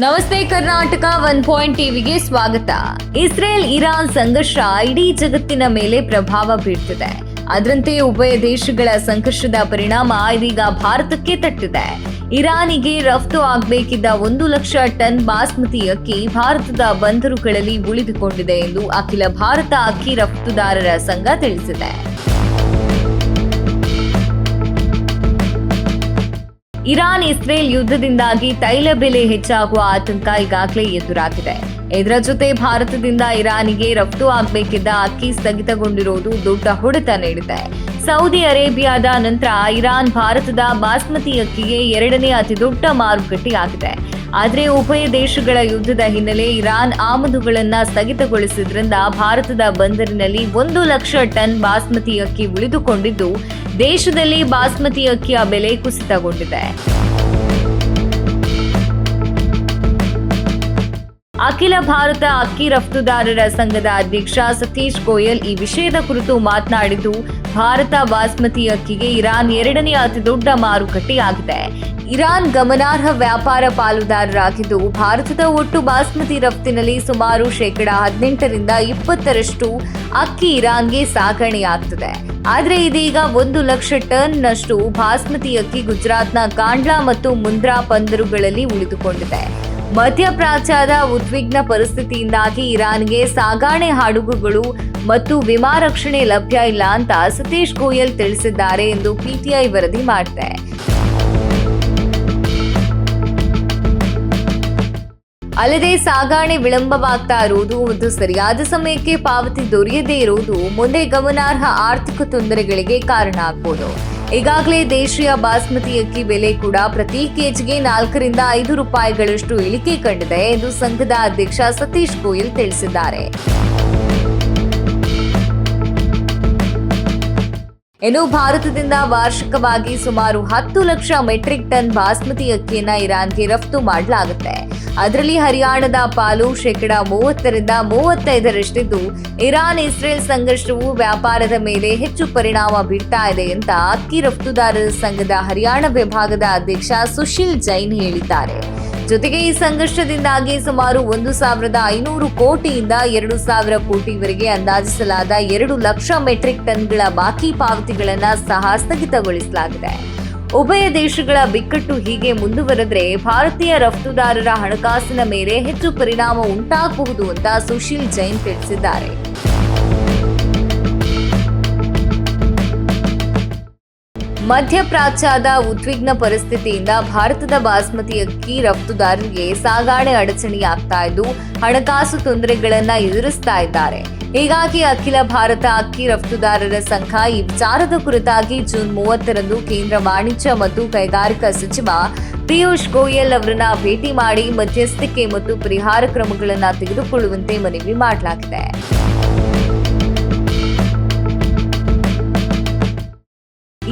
ನಮಸ್ತೆ Karnataka one point ಟಿವಿಗೆ ಸ್ವಾಗತ. ಇಸ್ರೇಲ್ ಇರಾನ್ ಸಂಘರ್ಷ ಇಡೀ ಜಗತ್ತಿನ ಮೇಲೆ ಪ್ರಭಾವ ಬೀರ್ತಿದೆ. ಅದರಂತೆ ಉಭಯ ದೇಶಗಳ ಸಂಘರ್ಷದ ಪರಿಣಾಮ ಇದೀಗ ಭಾರತಕ್ಕೆ ತಟ್ಟಿದೆ. ಇರಾನಿಗೆ ರಫ್ತು ಆಗಬೇಕಿದ್ದ ಒಂದು ಲಕ್ಷ ಟನ್ ಬಾಸ್ಮತಿ ಅಕ್ಕಿ ಭಾರತದ ಬಂದರುಗಳಲ್ಲಿ ಉಳಿದುಕೊಂಡಿದೆ ಎಂದು ಅಖಿಲ ಭಾರತ ಅಕ್ಕಿ ರಫ್ತುದಾರರ ಸಂಘ ತಿಳಿಸಿದೆ. ಇರಾನ್ ಇಸ್ರೇಲ್ ಯುದ್ಧದಿಂದಾಗಿ ತೈಲ ಬೆಲೆ ಹೆಚ್ಚಾಗುವ ಆತಂಕ ಈಗಾಗಲೇ ಎದುರಾಗಿದೆ. ಇದರ ಜೊತೆ ಭಾರತದಿಂದ ಇರಾನಿಗೆ ರಫ್ತು ಆಗಬೇಕಿದ್ದ ಅಕ್ಕಿ ಸ್ಥಗಿತಗೊಂಡಿರುವುದು ದೊಡ್ಡ ಹೊಡೆತ ನೀಡಿದೆ. ಸೌದಿ ಅರೇಬಿಯಾದ ನಂತರ ಇರಾನ್ ಭಾರತದ ಬಾಸ್ಮತಿ ಅಕ್ಕಿಗೆ ಎರಡನೇ ಅತಿದೊಡ್ಡ ಮಾರುಕಟ್ಟೆಯಾಗಿದೆ. ಆದರೆ ಉಭಯ ದೇಶಗಳ ಯುದ್ಧದ ಹಿನ್ನೆಲೆ ಇರಾನ್ ಆಮದುಗಳನ್ನ ಸ್ಥಗಿತಗೊಳಿಸಿದ್ರಿಂದ ಭಾರತದ ಬಂದರಿನಲ್ಲಿ ಒಂದು ಲಕ್ಷ ಟನ್ ಬಾಸ್ಮತಿ ಅಕ್ಕಿ ಉಳಿದುಕೊಂಡಿದ್ದು, ದೇಶದಲ್ಲಿ ಬಾಸ್ಮತಿ ಅಕ್ಕಿಯ ಬೆಲೆ ಕುಸಿತಗೊಂಡಿದೆ. ಅಖಿಲ ಭಾರತ ಅಕ್ಕಿ ರಫ್ತುದಾರರ ಸಂಘದ ಅಧ್ಯಕ್ಷ ಸತೀಶ್ ಗೋಯಲ್ ಈ ವಿಷಯದ ಕುರಿತು ಮಾತನಾಡಿದ್ದು, ಭಾರತ ಬಾಸ್ಮತಿ ಅಕ್ಕಿಗೆ ಇರಾನ್ ಎರಡನೇ ಅತಿದೊಡ್ಡ ಮಾರುಕಟ್ಟೆಯಾಗಿದೆ ಇರಾನ್ ಗಮನಾರ್ಹ ವ್ಯಾಪಾರ ಪಾಲುದಾರರಾಗಿದ್ದು, ಭಾರತದ ಒಟ್ಟು ಬಾಸ್ಮತಿ ರಫ್ತಿನಲ್ಲಿ ಸುಮಾರು ಶೇಕಡಾ ಹದಿನೆಂಟರಿಂದ ಇಪ್ಪತ್ತರಷ್ಟು ಅಕ್ಕಿ ಇರಾನ್ಗೆ ಸಾಗಣೆಯಾಗ್ತದೆ. ಆದರೆ ಇದೀಗ ಒಂದು ಲಕ್ಷ ಟನ್ನಷ್ಟು ಬಾಸ್ಮತಿ ಅಕ್ಕಿ ಗುಜರಾತ್ನ ಕಾಂಡ್ಲಾ ಮತ್ತು ಮುಂದ್ರಾ ಬಂದರುಗಳಲ್ಲಿ ಉಳಿದುಕೊಂಡಿದೆ. ಮಧ್ಯಪ್ರಾಚ್ಯದ ಉದ್ವಿಗ್ನ ಪರಿಸ್ಥಿತಿಯಿಂದಾಗಿ ಇರಾನ್ಗೆ ಸಾಗಾಣೆ ಹಡಗುಗಳು ಮತ್ತು ವಿಮಾ ರಕ್ಷಣೆ ಲಭ್ಯ ಇಲ್ಲ ಅಂತ ಸತೀಶ್ ಗೋಯಲ್ ತಿಳಿಸಿದ್ದಾರೆ ಎಂದು ಪಿಟಿಐ ವರದಿ ಮಾಡಿದೆ. ಅಲ್ಲದೆ ಸಾಗಾಣೆ ವಿಳಂಬವಾಗ್ತಾ ಇರುವುದು ಮತ್ತು ಸರಿಯಾದ ಸಮಯಕ್ಕೆ ಪಾವತಿ ದೊರೆಯದೇ ಇರುವುದು ಮುಂದೆ ಗಮನಾರ್ಹ ಆರ್ಥಿಕ ತೊಂದರೆಗಳಿಗೆ ಕಾರಣ ಆಗ್ಬೋದು. ಈಗಾಗಲೇ ದೇಶೀಯ ಬಾಸ್ಮತಿ ಅಕ್ಕಿ ಬೆಲೆ ಕೂಡ ಪ್ರತಿ ಕೆಜಿಗೆ ನಾಲ್ಕರಿಂದ ಐದು ರೂಪಾಯಿಗಳಷ್ಟು ಇಳಿಕೆ ಕಂಡಿದೆ ಎಂದು ಸಂಘದ ಅಧ್ಯಕ್ಷ ಸತೀಶ್ ಗೋಯಲ್ ತಿಳಿಸಿದ್ದಾರೆ. ಇನ್ನು ಭಾರತದಿಂದ ವಾರ್ಷಿಕವಾಗಿ ಸುಮಾರು ಹತ್ತು ಲಕ್ಷ ಮೆಟ್ರಿಕ್ ಟನ್ ಬಾಸ್ಮತಿ ಅಕ್ಕಿಯನ್ನ ಇರಾನ್ಗೆ ರಫ್ತು ಮಾಡಲಾಗುತ್ತೆ. ಅದರಲ್ಲಿ ಹರಿಯಾಣದ ಪಾಲು ಶೇಕಡ ಮೂವತ್ತರಿಂದ ಮೂವತ್ತೈದರಷ್ಟಿದ್ದು ಇರಾನ್ ಇಸ್ರೇಲ್ ಸಂಘರ್ಷವು ವ್ಯಾಪಾರದ ಮೇಲೆ ಹೆಚ್ಚು ಪರಿಣಾಮ ಬೀರ್ತಾ ಇದೆ ಅಂತ ಅಕ್ಕಿ ರಫ್ತುದಾರರ ಸಂಘದ ಹರಿಯಾಣ ವಿಭಾಗದ ಅಧ್ಯಕ್ಷ ಸುಶೀಲ್ ಜೈನ್ ಹೇಳಿದ್ದಾರೆ. ಜೊತೆಗೆ ಈ ಸಂಘರ್ಷದಿಂದಾಗಿ ಸುಮಾರು ಒಂದು ಸಾವಿರದ ಐನೂರು ಕೋಟಿಯಿಂದ ಎರಡು ಸಾವಿರ ಕೋಟಿವರೆಗೆ ಅಂದಾಜಿಸಲಾದ ಎರಡು ಲಕ್ಷ ಮೆಟ್ರಿಕ್ ಟನ್ಗಳ ಬಾಕಿ ಪಾವತಿಗಳನ್ನು ಸಹ ಸ್ಥಗಿತಗೊಳಿಸಲಾಗಿದೆ. ಉಭಯ ದೇಶಗಳ ಬಿಕ್ಕಟ್ಟು ಹೀಗೆ ಮುಂದುವರೆದ್ರೆ ಭಾರತೀಯ ರಫ್ತುದಾರರ ಹಣಕಾಸಿನ ಮೇಲೆ ಹೆಚ್ಚು ಪರಿಣಾಮ ಉಂಟಾಗಬಹುದು ಅಂತ ಸುಶೀಲ್ ಜೈನ್ ತಿಳಿಸಿದ್ದಾರೆ. ಮಧ್ಯಪ್ರಾಚ್ಯದ ಉದ್ವಿಗ್ನ ಪರಿಸ್ಥಿತಿಯಿಂದ ಭಾರತದ ಬಾಸ್ಮತಿ ಅಕ್ಕಿ ರಫ್ತುದಾರರಿಗೆ ಸಾಗಾಣೆ ಅಡಚಣೆಯಾಗ್ತಾ ಇದ್ದು, ಹಣಕಾಸು ತೊಂದರೆಗಳನ್ನ ಎದುರಿಸ್ತಾ ಇದ್ದಾರೆ. ಹೀಗಾಗಿ ಅಖಿಲ ಭಾರತ ಅಕ್ಕಿ ರಫ್ತುದಾರರ ಸಂಘ ಈ ವಿಚಾರದ ಕುರಿತಾಗಿ ಜೂನ್ ಮೂವತ್ತರಂದು ಕೇಂದ್ರ ವಾಣಿಜ್ಯ ಮತ್ತು ಕೈಗಾರಿಕಾ ಸಚಿವ ಪಿಯೂಷ್ ಗೋಯಲ್ ಅವರನ್ನ ಭೇಟಿ ಮಾಡಿ ಮಧ್ಯಸ್ಥಿಕೆ ಮತ್ತು ಪರಿಹಾರ ಕ್ರಮಗಳನ್ನು ತೆಗೆದುಕೊಳ್ಳುವಂತೆ ಮನವಿ ಮಾಡಲಾಗಿದೆ.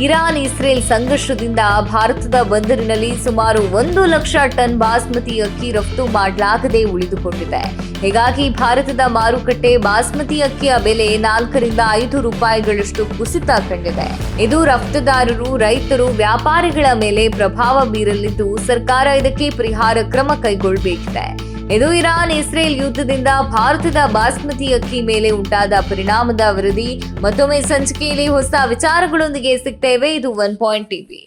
ಇರಾನ್ ಇಸ್ರೇಲ್ ಸಂಘರ್ಷದಿಂದ ಭಾರತದ ಬಂದರಿನಲ್ಲಿ ಸುಮಾರು ಒಂದು ಲಕ್ಷ ಟನ್ ಬಾಸ್ಮತಿ ಅಕ್ಕಿ ರಫ್ತು ಮಾಡಲಾಗದೆ ಉಳಿದುಕೊಂಡಿದೆ. ಹೀಗಾಗಿ ಭಾರತದ ಮಾರುಕಟ್ಟೆ ಬಾಸ್ಮತಿ ಅಕ್ಕಿಯ ಬೆಲೆ ನಾಲ್ಕರಿಂದ ಐದು ರೂಪಾಯಿಗಳಷ್ಟು ಕುಸಿತ ಕಂಡಿದೆ. ಇದು ರಫ್ತುದಾರರು, ರೈತರು, ವ್ಯಾಪಾರಿಗಳ ಮೇಲೆ ಪ್ರಭಾವ ಬೀರಲಿದ್ದು ಸರ್ಕಾರ ಇದಕ್ಕೆ ಪರಿಹಾರ ಕ್ರಮ ಕೈಗೊಳ್ಳಬೇಕಿದೆ. ಇದು ಇರಾನ್ ಇಸ್ರೇಲ್ ಯುದ್ಧದಿಂದ ಭಾರತದ ಬಾಸ್ಮತಿ ಅಕ್ಕಿ ಮೇಲೆ ಉಂಟಾದ ಪರಿಣಾಮದ ವರದಿ. ಮತ್ತೊಮ್ಮೆ ಸಂಚಿಕೆಯಲ್ಲಿ ಹೊಸ ವಿಚಾರಗಳೊಂದಿಗೆ ಸಿಗ್ತೇವೆ ಇದು ಒನ್ ಪಾಯಿಂಟ್ ಟಿವಿ.